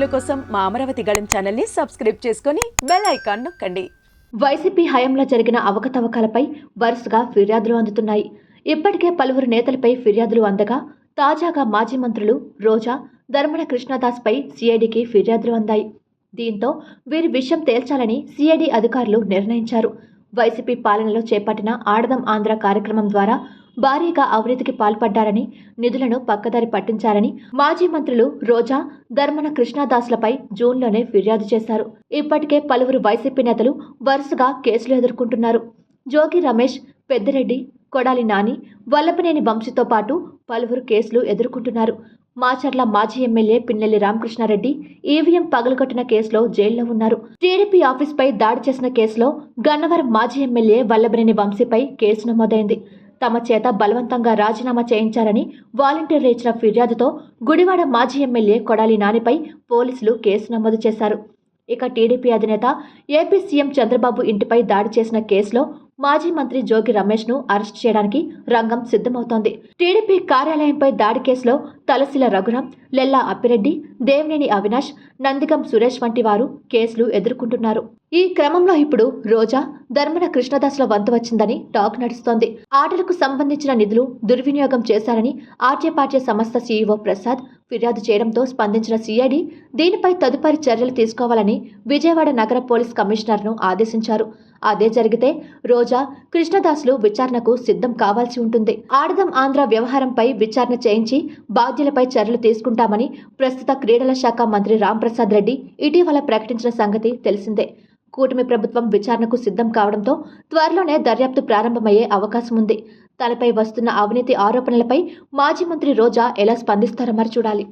వీడియోల కోసం మా అమరావతి గళం ఛానల్ని సబ్స్క్రైబ్ చేసుకొని బెల్ ఐకాన్ నొక్కండి. వైసీపీ హయాంలో జరిగిన అవకతవకలపై వరుసగా ఫిర్యాదులు అందుతున్నాయి. ఇప్పటికే పలువురు నేతలపై ఫిర్యాదులు అందగా తాజాగా మాజీ మంత్రులు రోజా ధర్మన కృష్ణదాస్పై సిఐడికి ఫిర్యాదులు అందాయి. దీంతో వీరి విషయం తేల్చాలని సిఐడి అధికారులు నిర్ణయించారు. వైసీపీ పాలనలో చేపట్టిన ఆడదం ఆంధ్ర కార్యక్రమం ద్వారా భారీగా అవినీతికి పాల్పడ్డారని నిధులను పక్కదారి పట్టించారని మాజీ మంత్రులు రోజా ధర్మన కృష్ణదాస్లపై జూన్లోనే ఫిర్యాదు చేశారు. ఇప్పటికే పలువురు వైసీపీ నేతలు వరుసగా కేసులు ఎదుర్కొంటున్నారు. జోగి రమేష్ పెద్దిరెడ్డి కొడాలి నాని వల్లభనేని వంశీతో పాటు పలువురు కేసులు ఎదుర్కొంటున్నారు. మాచర్ల మాజీ ఎమ్మెల్యే పిన్నెల్లి రామకృష్ణారెడ్డి ఈవీఎం పగలగొట్టిన కేసులో జైల్లో ఉన్నారు. టీడీపీ ఆఫీస్పై దాడి చేసిన కేసులో గన్నవరం మాజీ ఎమ్మెల్యే వల్లభనేని వంశీపై కేసు నమోదైంది. తమ చేత బలవంతంగా రాజీనామా చేయించారని వాలంటీర్లు ఇచ్చిన ఫిర్యాదుతో గుడివాడ మాజీ ఎమ్మెల్యే కొడాలి నానిపై పోలీసులు కేసు నమోదు చేశారు. ఇక టీడీపీ అధినేత ఏపీ సీఎం చంద్రబాబు ఇంటిపై దాడి చేసిన కేసులో మాజీ మంత్రి జోగి రమేష్ను అరెస్ట్ చేయడానికి రంగం సిద్ధమవుతోంది. టీడీపీ కార్యాలయంపై దాడి కేసులో తలసిల రఘురాం లెల్లా అప్పిరెడ్డి దేవినేని అవినాష్ నందిగం సురేష్ వంటి వారు కేసులు ఎదుర్కొంటున్నారు. ఈ క్రమంలో ఇప్పుడు రోజా ధర్మన కృష్ణదాస్ల వంతు వచ్చిందని టాక్ నడుస్తోంది. ఆటలకు సంబంధించిన నిధులు దుర్వినియోగం చేశారని ఆర్జేపార్జే సంస్థ సీఈఓ ప్రసాద్ ఫిర్యాదు చేయడంతో స్పందించిన సిఐడి దీనిపై తదుపరి చర్యలు తీసుకోవాలని విజయవాడ నగర పోలీస్ కమిషనర్ను ఆదేశించారు. అదే జరిగితే రోజా కృష్ణదాసులు విచారణకు సిద్ధం కావాల్సి ఉంటుంది. ఆడదం ఆంధ్ర వ్యవహారంపై విచారణ చేయించి బాధ్యులపై చర్యలు తీసుకుంటామని ప్రస్తుత క్రీడల శాఖ మంత్రి రాంప్రసాద్ రెడ్డి ఇటీవల ప్రకటించిన సంగతి తెలిసిందే. కూటమి ప్రభుత్వం విచారణకు సిద్ధం కావడంతో త్వరలోనే దర్యాప్తు ప్రారంభమయ్యే అవకాశం ఉంది తనపై వస్తున్న అవినీతి ఆరోపణలపై మాజీ మంత్రి రోజా ఎలా స్పందిస్తారో మరి చూడాలి.